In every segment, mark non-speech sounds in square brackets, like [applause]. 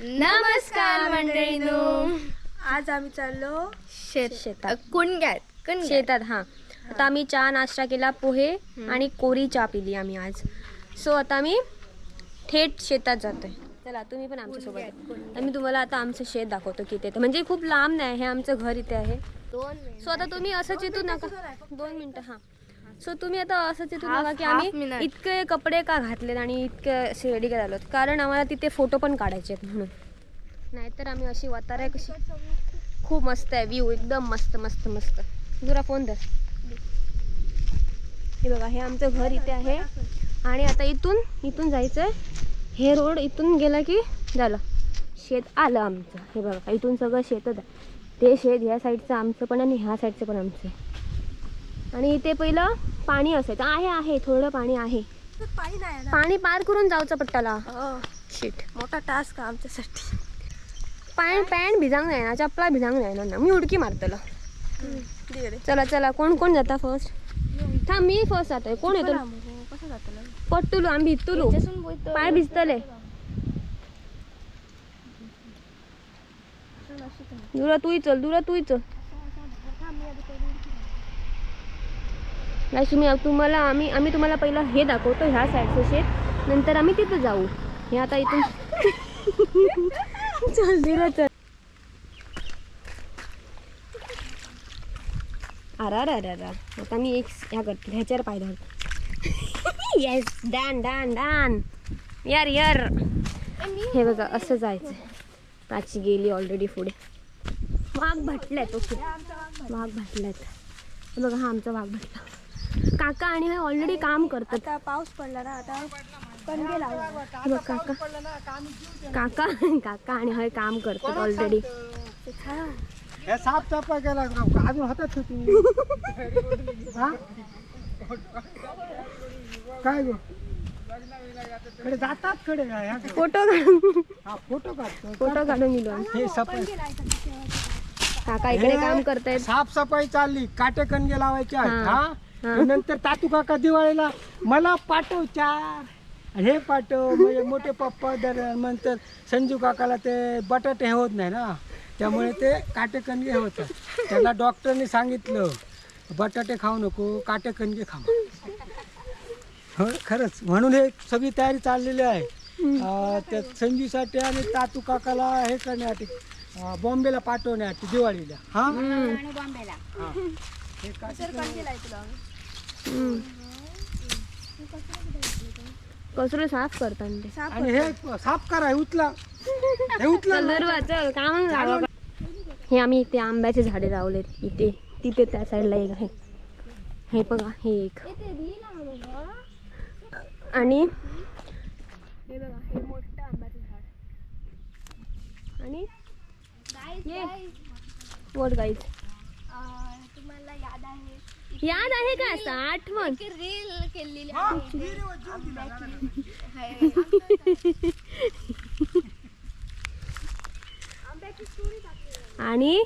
नमस्कार मंडळीनो. आज आम्ही चाललो शेत शेतात. कुणग्यात कुणग्यात. शेतात हा. आता आम्ही चहा नाश्ता केला पोहे आणि कोरी चहा पिली आम्ही आज. सो आता आम्ही थेट शेतात जातोय. चला तुम्ही पण आमच्यासोबत मी तुम्हाला आता आमचं शेत दाखवतो किती ते म्हणजे खूप लांब नाही हे आमचं घर इथे आहे. दोन सो आता तुम्ही असंच इथून नका. दोन मिनिटं हा. सो तुम्ही आता असंच इथून Half- नका की आम्ही. इतके कपडे का घातलेत आणि इतके असे रेडी का झालोत कारण आम्हाला तिथे फोटो पण काढायचे आहेत म्हणून. नाहीतर आम्ही अशी वतार आहे कशी खूप मस्त आहे. व्ह्यू एकदम मस्त मस्त मस्त. दुरा फोन धर. हे बघा हे आमचं घर इथे आहे. आणि आता इथून इथून जायचं आहे हे रोड इथून गेला की झालं. शेत आलं आमचं. हे बघा इथून सगळं शेतच आहे. ते शेत ह्या साईडचं आमचं पण आणि ह्या साईडचं पण आमचं. आणि इथे पहिलं पाणी असायचं. आहे आहे थोडं पाणी आहे. पाणी नाही पाणी पार करून जायचं पट्टाला. शीट मोठा टास्क आमच्यासाठी. पॅन्ट पॅन्ट भिजांग नाही ना चपला भिजांग नाही ना. मी उडकी मारतलं चला चला. कोण कोण जाता फर्स्ट थांब मी फर्स्ट जातोय. कोण येतो? कसं पट्टुलो आम्ही भिजतलो पाय भिजतले. दुरा तूही चल दुरा तूही चल. नाही तुम्ही तुम्हाला आम्ही आम्ही तुम्हाला पहिलं हे दाखवतो ह्या साईडचं शेत नंतर आम्ही तिथं जाऊ. हे आता इथून [laughs] चल दुरा चल. अरा आता मी एक ह्या करते ह्याच्यावर पाय धरतो. येस डॅन डॅन डॅन यार यार हे बघा असं जायचं पाची गेली ऑलरेडी पुढे. वाघ भटलाय तो वाघ भटलायत बघा हा आमचा वाघ भटला. काका आणि हे ऑलरेडी काम करतात आता पाऊस पडला ना आता बघ काका. काका काका आणि हे काम करतात ऑलरेडी हे साफ अजून होतात तू हा? काय गो? कडे जातात कडे ह्या कडे. फोटो काढून. हा फोटो काढतो. फोटो काढून आम्ही. हे सफाई. काका इकडे काम करतायत. साफसफाई चालली. काटे कणगे लावायचे आहेत. हा. नंतर तातू काका दिवाळीला मला पाठव चार हे पाठव. म्हणजे मोठे पप्पा दर नंतर संजू काकाला ते बटाटे हे होत नाही ना. त्यामुळे ते काटे कणगे होतात त्याला डॉक्टरने सांगितलं बटाटे खाऊ नको काटे कणगे खा हो खरंच. म्हणून हे सगळी तयारी चाललेली आहे. अं, त्या संजूसाठी आणि तातू काकाला हे करण्यासाठी बॉम्बेला पाठवण्यासाठी दिवाळीला. हा? हा. हे. कचरो साफ करतात ते. आणि हे साफ करा हे उचला. हे उचला चल काम लावा. हे आम्ही इथे आंब्याचे झाडे लावलेत. इथे तिथे त्या साईडला एक आहे. हे बघा हे एक. आणि हे बघा हे मोठं आंब्याचं झाड. आणि ये. वोट गाईज याद आहे का असं आठवण? रील केलेली आणि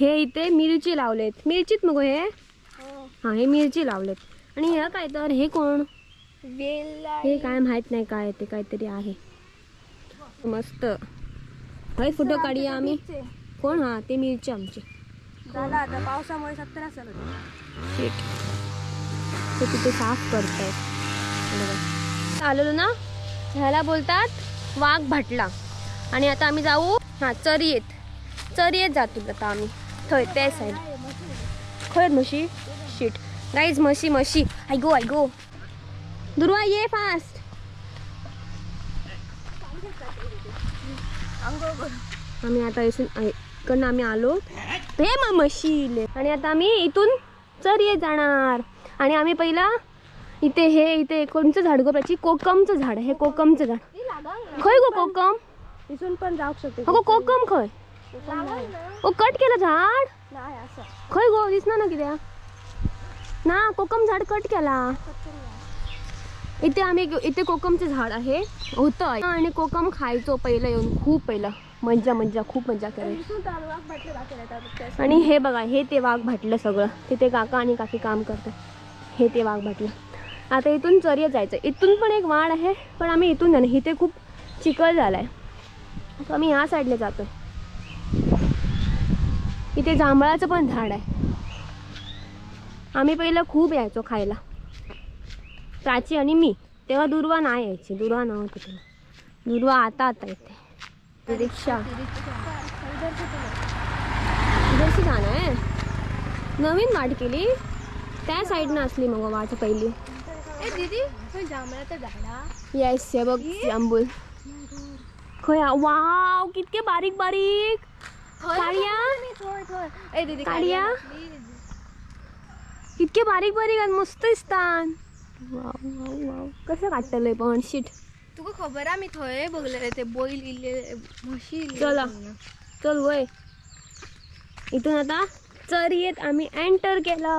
हे इथे मिरची लावलेत. मिरचीत मग हे? हा. हे मिरची लावलेत. आणि हे काय तर? हे कोण? हे काय माहीत नाही काय ते काहीतरी आहे. मस्त. हय फोटो काढूया आम्ही. कोण? हा ते मिरची आमची. झाला आता पावसामुळे सत्तर असेल शीट ते तिथे साफ आहेत आलेलो ना? ह्याला बोलतात वाघ भाटला. आणि आता आम्ही जाऊ हा चरियेत. चरियेत जातो आता आम्ही. थंय त्या साईड खंय म्हशी? शीट गाईज म्हशी म्हशी. I go I go. Durva ये फास्ट आम्ही आता इथून इकडनं आम्ही आलो. हे मग म्हशी आणि आता आम्ही इथून चरिये जाणार. आणि आम्ही पहिला इथे हे इथे कोणचं झाड गो प्राची कोकमचं झाड. हे कोकमचं झाड. खय गो कोकम? तिथून पण जाऊ शकते. अगो कोकम खय? ओ कट केलं झाड? खय गो दिसना ना कित्या ना कोकम झाड कट केला. इथे आम्ही इथे कोकमचं झाड आहे. होतं. आणि कोकम खायचो पहिलं येऊन खूप पहिलं. मज्जा मज्जा खूप मज्जा करायची. जाते आणि हे बघा हे ते वाघ भाटलं सगळं. तिथे काका आणि काकी काम करतात. हे ते वाघ भाटलं आता इथून चर्या जायचं. इथून पण एक वाड आहे पण आम्ही इथून जाणार इथे खूप चिखल झाला आहे So आम्ही ह्या साईडला जातोय. इथे जांभळाचं पण झाड आहे. आम्ही पहिलं खूप यायचो खायला. प्राची आणि मी. तेव्हा दुर्वा नाही यायची. दुर्वा नव्हती. तेव्हा दुर्वा आता आता येते. रिक्षा. इधरची जाणं आहे. नवीन वाट केली. त्या साईडनं असली मग वाट पहिली. येस हे बघ जांभूल खया वाव कितके बारीक बारीक. काळ्या? काळ्या इतके बारीक बारीक आणि मस्त दिसतात. वाव वाव वाव कसं काढतलंय पण शीट तुका खबर आहे मी थंय बघलेले ते बैल इल्ले म्हशी इल्ले चला. चल वय. इथून आता चर्येत आम्ही एंटर केला.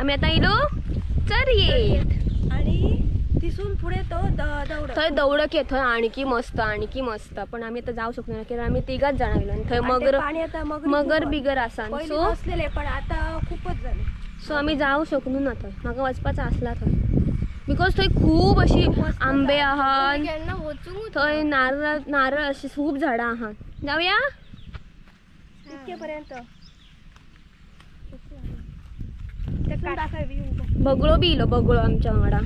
आम्ही आता इलो चर्येत. आणि तिथून पुढे तो दौड थंय दौडक आहे थंय आणखी मस्त आणखी मस्त. पण आम्ही आता जाऊ शकतो ना कारण आम्ही तिघाच जाणार गेलो आणि थंय मगर मगर बिगर असा पहिले सो बसलेले पण आता खूपच झाले. सो आम्ही जाऊ शकलो ना थंय म्हाका वचपाचा असला थंय बिकॉज थंय खूप अशी आंबे आहात. थंय नारळ नारळ अशी खूप झाडां आहात. जाऊया? इतके पर्यंत. बगळो बी इलो बगळो आमच्या वांगडा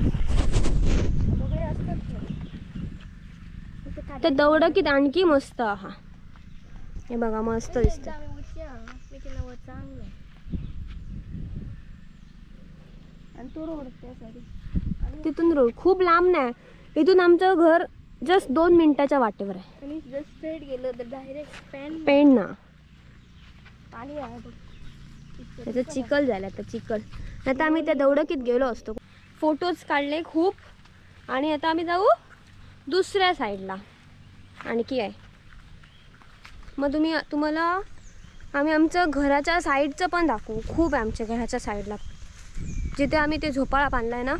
ते. ते दौडकीत आणखी मस्त आहा हे बघा मस्त दिसत आम्ही उठया, मी तिला वर चांगलं. आणि तो रोड त्यासाठी तिथून रोड. खूप लांब नाही. इथून आमचं घर जस्ट दोन मिनिटाच्या वाटेवर आहे. आणि जस्ट स्ट्रेट गेलो तर डायरेक्ट पॅन पेंड ना. पाणी आहे बघ. त्याचं चिखल झालं आता चिखल. आता आम्ही त्या दौडकीत गेलो असतो. फोटोज काढले खूप. आणि आता आम्ही जाऊ दुसऱ्या साईडला आणखी आहे. मग तुम्ही तुम्हाला आम्ही आमचं घराच्या साईडचं पण दाखवू. खूप आहे आमच्या घराच्या साईडला जिथे आम्ही ते झोपाळा बांधला आहे ना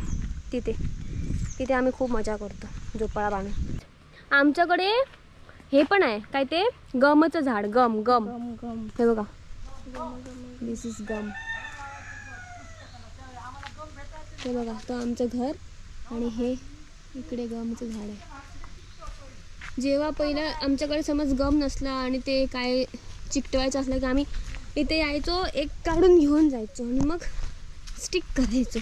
तिथे. तिथे आम्ही खूप मजा करतो झोपाळा बांधून. आमच्याकडे हे पण आहे काय ते? गमचं झाड गम गम. गम हे बघा. दिस इज गम हे बघा तो आमचं घर आणि हे इकडे गमचं झाड आहे. जेव्हा पहिलं आमच्याकडे समज गम नसला आणि ते काय चिकटवायचं असलं की आम्ही इथे यायचो एक काढून घेऊन जायचो आणि मग स्टिक करायचो.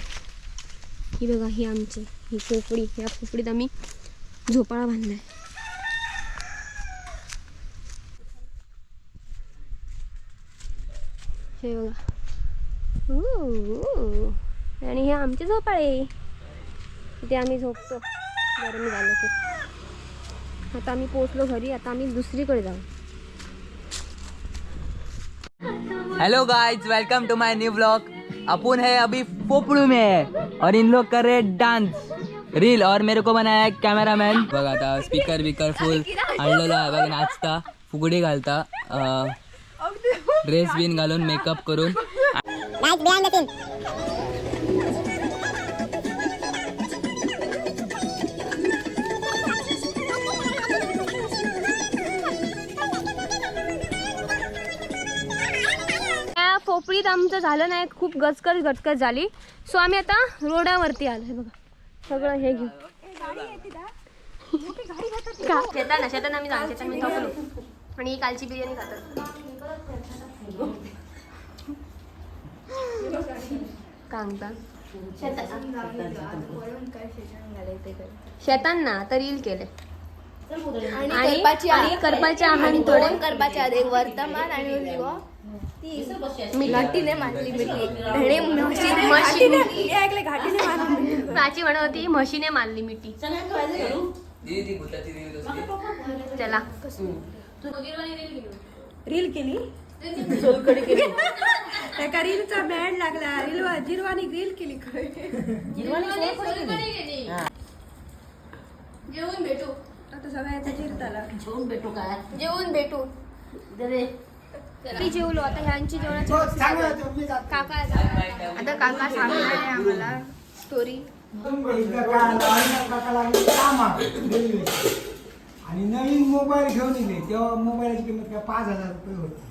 ही बघा ही आमची ही पोपडी. या पोपडीत आम्ही झोपाळा बांधलाय. हे बघा. आणि हे आमचे झोपाळे. ते आम्ही झोपतो. गरमी झालं की. आता आम्ही पोचलो घरी आता आम्ही दुसरीकडे जाऊ. Hello guys welcome to my new blog अपुन है अभी पोपड़ू में और इन लोग कर रहे डांस रील और मेरे को बनाया कैमरा मैन बघा आता स्पीकर बिकर फुल आणलेला बघ नाचता। फुगडी घालता ड्रेस बिन घालून मेकअप करून। पोपळीत आमचं झालं नाही खूप गचकच गचकच झाली. सो आम्ही आता रोडावरती आलो. हे बघा सगळं हे घेऊ शेतात ना शेतात आम्ही जाऊ शेतात मी थकलो आणि ही कालची बिर्याणी खातात कांगता शेतांना तर रील केले. आणि आणि करपाचे आहार थोडे. करपाचे आधी वर्तमान आणि घाटीने मारली मिठी. म्हशीने मी घाटीने मारली प्राची म्हणत होती म्हशीने मारली मिठी. चला रील केली [laughs] एका रीलचा बँड लागला. रील जिरवानी रील केली जेवून भेटू. आता सगळ्यांचा चिरताला जेवून भेटू मी जेवलो. आता ह्यांची जेवणाची काका आता काका सांगणार आहे आम्हाला स्टोरी आणि नवीन मोबाईल घेऊन येले तेव्हा मोबाईलची किंमत काय? पाच हजार रुपये होती.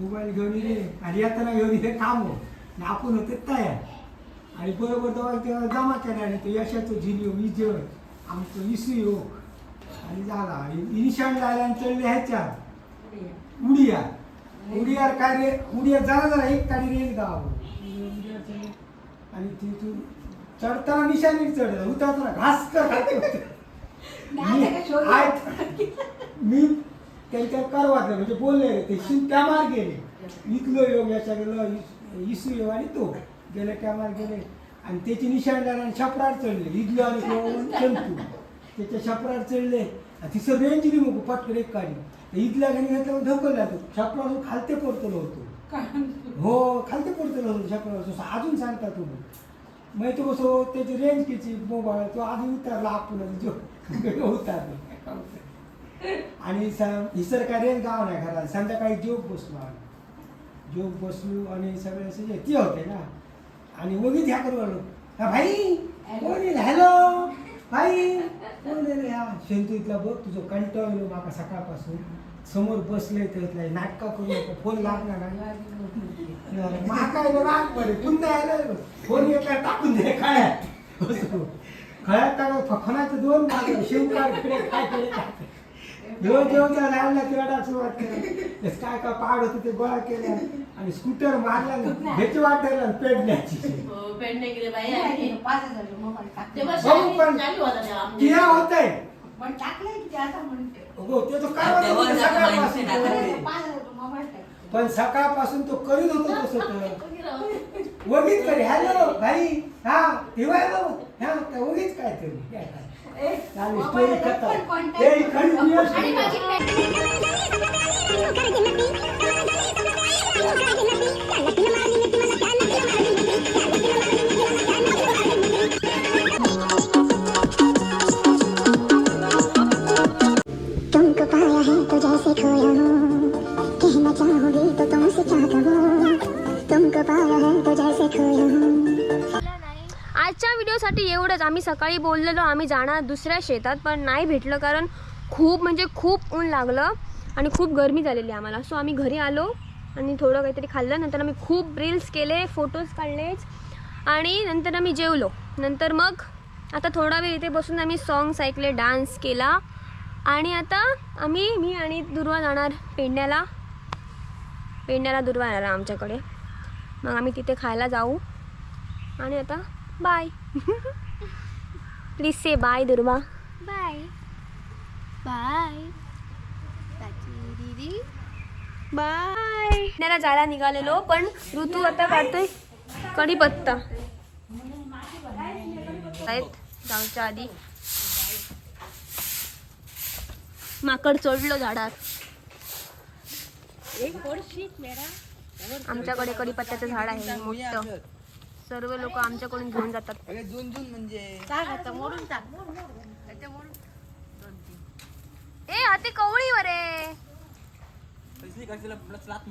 मोबाईल घेऊन येले आणि येताना घेऊन इथे काम हो आणि आपण होते तयार. आणि बरोबर तेव्हा तेव्हा जमा केला आणि तो यशाचं झिलिओ विजय आमचं इसू योग आणि झाला. आणि चढले ह्याच्या उडिया. उडियार काय रे उडिया जरा जरा एक काडी रेल गाव. आणि तिथून चढताना निशाणीच चढलं उतरताना घास कर. मी मी त्यांच्यावर करवातलं म्हणजे बोलले ते शिव त्या मार गेले. इथलो योग याच्या गेलं इसू योग आणि तो गेले त्या मार गेले. आणि त्याची निशाणदार आणि छपरार चढले. इथलो आणि [laughs] चंतू त्याच्या छपरार चढले. तिसरं रेंज दिली मग पटकन एक तर इथल्या घरी घेतल्यावर ढकलला तो छपरावर खालते पडतलो होतो. हो खालते पडतलो होतो छपरावर अजून सांगता तुम्ही मग तो कसं त्याची रेंज किती? मोबाईल तो आधी उतरला आपण जो उतरला. आणि हिसर काय रेंज गाव नाही घरात. संध्याकाळी जोग बसलो आम्ही. जोग बसलो आणि सगळे असे ते होते ना. आणि वगीच ह्या करू आलो हा भाई हॅलो भाई नाही नाही हा शेंतू इथला बघ तुझं कंटाळलो माका सकाळपासून. समोर बसले तर नाटका करू नको फोन लागणार नाही महाकाय राग बरे पुन्हा यायला फोन घेतला टाकून दे काय खळ्यात टाकून फखनाचे दोन मागे शिवकारकडे काय सुरुवात केली. काय का पहाड होतं ते गोळा केला. आणि स्कूटर मारला ह्याची वाट धरला पेडण्याची. पण किया होत आहे हो ते तो. काय म्हणतो पण सकाळपासून तो करीत होतो तसं तर वगीच करे हॅलो भाई. हा ठेवायला हा वगीच काय तरी. तुमको पाया है तो जैसे खोया हूँ। आजच्या व्हिडिओसाठी एवढंच. आम्ही सकाळी बोललेलो आम्ही जाणार दुसऱ्या शेतात पण नाही भेटलं कारण खूप म्हणजे खूप ऊन लागलं आणि खूप गरमी झालेली आम्हाला. सो आम्ही घरी आलो आणि थोडं काहीतरी खाल्लं. नंतर आम्ही खूप रील्स केले फोटोज काढलेच आणि नंतर आम्ही जेवलो. नंतर मग आता थोडा वेळ इथे बसून आम्ही सॉंग्स ऐकले डान्स केला आणि आता आम्ही मी आणि दुर्वा जाणार पेंड्याला. पेंड्याला दुर्वा येणार आमच्याकडे. मग आम्ही तिथे खायला जाऊ. आणि आता bye please say bye Durva bye bye दीदी बाय पुण्याला जायला निघालेलो पण ऋतू आता काढतोय कढीपत्ता. आहेत जाऊच्या आधी. माकड चढलो झाडात. आमच्याकडे कढीपत्त्याचं झाड आहे मोठं. सर्व लोक आमच्याकडून घेऊन जातात. अरे जून जून म्हणजे. ए हाती कवळीवर आहे.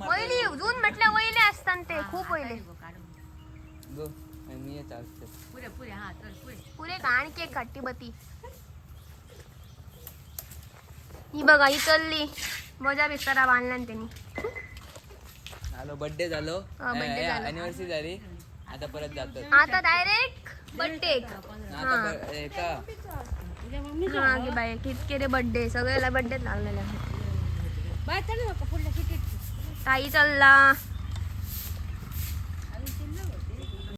वैली जून म्हटल्या वैले असतात ते खूप वैले असते पुरे आणखी एक खट्टी बती. ही बघा ही चलली. मजा बिस्तारा बांधला त्यांनी. बर्थडे झालो. हा, birthday झालो. अनिव्हर्सरी झाली. आता परत जातो. आता डायरेक्ट बड्डे आता गे बाई कितके रे बड्डे सगळ्याला बड्डेच लागलेले ताई चालला